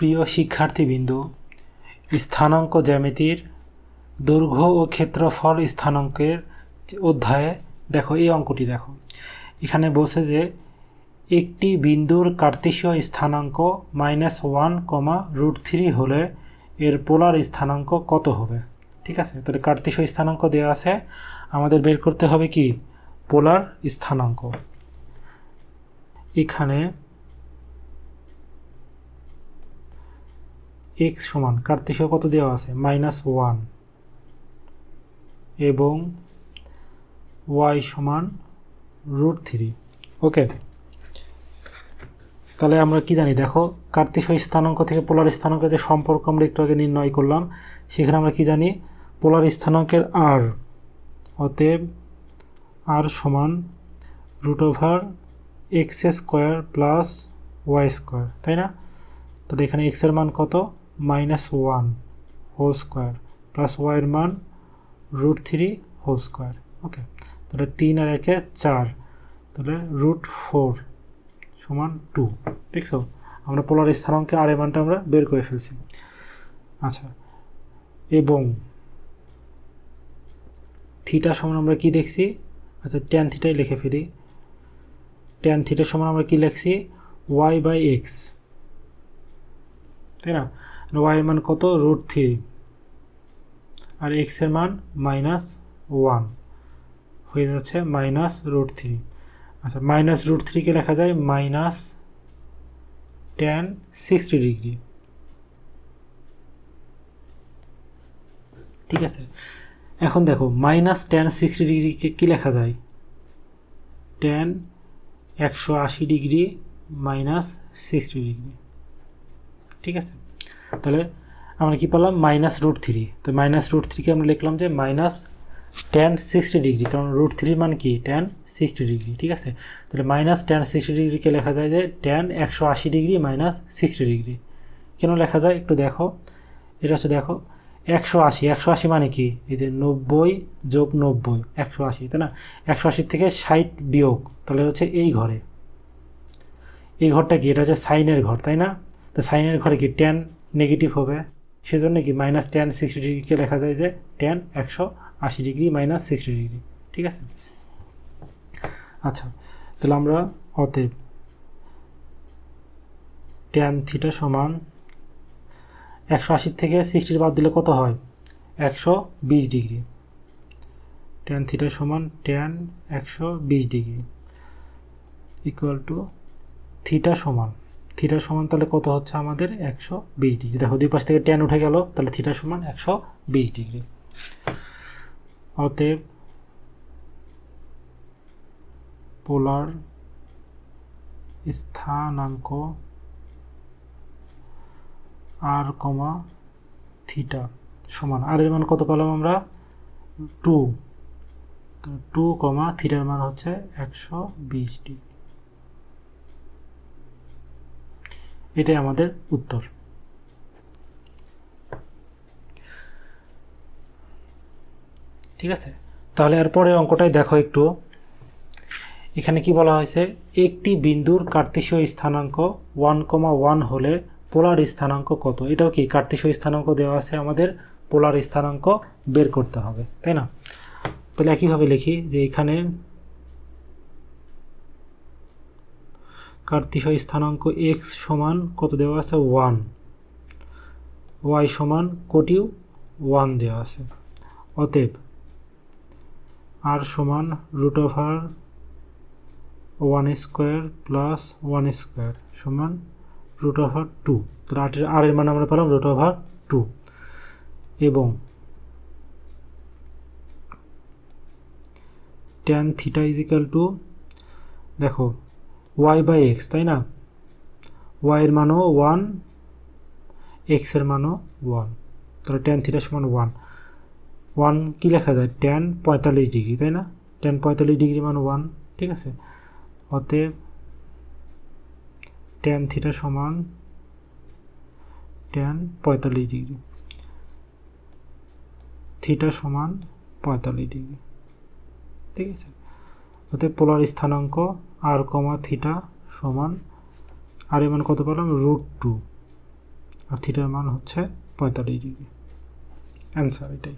প্রিয় শিক্ষার্থীবৃন্দ, স্থানাঙ্ক জ্যামিতির দৈর্ঘ্য ও ক্ষেত্রফল স্থানাঙ্কের অধ্যায়ে দেখো, এই অঙ্কটি দেখো। এখানে বলছে যে একটি বিন্দুর কার্তেশীয় স্থানাঙ্ক minus one comma root three হলে এর পোলার স্থানাঙ্ক কত হবে? ঠিক আছে? তাহলে কার্তেশীয় স্থানাঙ্ক দেওয়া আছে। আমাদের বের করতে হবে কি? পোলার স্থানাঙ্ক। এখানে এক্স সমান কার্তেশীয় কত দেওয়া আছে? মাইনাস ওয়ান এবং ওয়াই সমান রুট থ্রি ওকে তাহলে আমরা কি জানি? দেখো কার্তেশীয় স্থানাঙ্ক থেকে পোলার স্থানাঙ্কের যে সম্পর্ক আমরা একটু আগে নির্ণয় করলাম, সেখানে আমরা কি জানি? পোলার স্থানাঙ্কের আর অতএব আর সমান root over X square plus Y square তাই না? তাহলে এখানে এক্সের মান কত? Minus one whole square plus ওয়াইয়ের মান root three whole square okay তাহলে তিন আর একে চার, তাহলে রুট ফোর সমান টু দেখছ? আমরা পোলার স্থানাঙ্কে আর মানটা আমরা বের করে ফেলছি। আচ্ছা এবং থিটা সমান আমরা কি দেখছি? আচ্ছা ট্যান থিটাই লিখে ফেলি। ট্যান থিটার সমান আমরা কি লিখছি? ওয়াই বাই এক্স তাই না? ওয়াইয়ের মান কত? Root three. আর এক্সের মান মাইনাস ওয়ান। হয়ে যাচ্ছে মাইনাস রুট থ্রি। আচ্ছা মাইনাস রুট থ্রিকে লেখা যায় মাইনাস টেন সিক্সটি ডিগ্রি। ঠিক আছে? এখন দেখো, মাইনাস টেন সিক্সটি ডিগ্রিকে কী লেখা যায়? টেন একশো আশি ডিগ্রি মাইনাস সিক্সটি ডিগ্রি। ঠিক আছে? তাহলে আমরা কি পেলাম মাইনাস রুট থ্রি তো মাইনাস রুট থ্রিকে আমরা লিখলাম যে মাইনাস টেন সিক্সটি ডিগ্রি কারণ রুট থ্রির মান কি? টেন সিক্সটি ডিগ্রি ঠিক আছে? তাহলে মাইনাস টেন সিক্সটি ডিগ্রিকে লেখা যায় যে টেন একশো আশি ডিগ্রি মাইনাস সিক্সটি ডিগ্রি কেন লেখা যায়? একটু দেখো। এটা হচ্ছে দেখো, একশো আশি। একশো আশি মানে কি? এই যে নব্বই যোগ নব্বই। একশো আশি, তাই না? একশো আশির থেকে ষাট বিয়োগ। তাহলে হচ্ছে এই ঘরে। এই ঘরটা কি? এটা হচ্ছে সাইনের ঘর, তাই না? তো সাইনের ঘরে কি? টেন নেগেটিভ হবে। সেজন্য কি? মাইনাস টেন সিক্সটি ডিগ্রিকে লেখা যায় যে টেন একশো আশি ডিগ্রি মাইনাস সিক্সটি ডিগ্রি ঠিক আছে? আচ্ছা তাহলে আমরা অতএব টেন থিটা সমান একশো আশির থেকে সিক্সটির বাদ দিলে কত হয়? একশো বিশ ডিগ্রি টেন থিটা সমান টেন একশো বিশ ডিগ্রি ইকুয়াল টু থিটা সমান থিটা সমান তাহলে কত হচ্ছে আমাদের? একশো বিশ ডিগ্রি। দেখো, দুই পাশ থেকে টেন উঠে গেল, তাহলে থিটা সমান একশো বিশ ডিগ্রি। অতএব পোলার স্থানাঙ্ক আর কমা থিটা সমান। আর এর মান কত পেলাম আমরা? টু টু কমা থিটার মান হচ্ছে একশো বিশ ডিগ্রি। এটাই আমাদের উত্তর। ঠিক আছে? তাহলে এরপরে অঙ্কটাই দেখো একটু। এখানে কি বলা হয়েছে? একটি বিন্দুর কার্তেশীয় স্থানাঙ্ক ওয়ান কমা ওয়ান হলে পোলার স্থানাঙ্ক কত? এটাও কি কার্তেশীয় স্থানাঙ্ক দেওয়া আছে আমাদের? পোলার স্থানাঙ্ক বের করতে হবে, তাই না? তাহলে একইভাবে লিখি যে এখানে কার্তেশীয় স্থানাঙ্ক এক্স সমান কত দেওয়া আছে? ওয়ান ওয়াই সমান কোটিও ওয়ান দেওয়া আছে। অতএব আর সমান root over one square plus one square সমান রুট ওভার টু তাহলে আটের আর এর মানে আমরা পেলাম রুট ওভার টু এবং tan theta is equal two দেখো ওয়াই বাই এক্স তাই না? ওয়াইয়ের মানও ওয়ান এক্সের মানও ওয়ান তাহলে ট্যান থিটা সমান ওয়ান ওয়ান কী লেখা যায়? ট্যান পঁয়তাল্লিশ ডিগ্রি তাই না? ট্যান পঁয়তাল্লিশ ডিগ্রি মান ওয়ান ঠিক আছে? অতএব ট্যান থিটা সমান ট্যান পঁয়তাল্লিশ ডিগ্রি থিটা সমান পঁয়তাল্লিশ ডিগ্রি ঠিক আছে? অতএব পোলার স্থানাঙ্ক আর কমা থিটা সমান আর এমন কত পেলাম? রুট টু আর থিটার মান হচ্ছে পঁয়তাল্লিশ ডিগ্রি অ্যান্সার এটাই।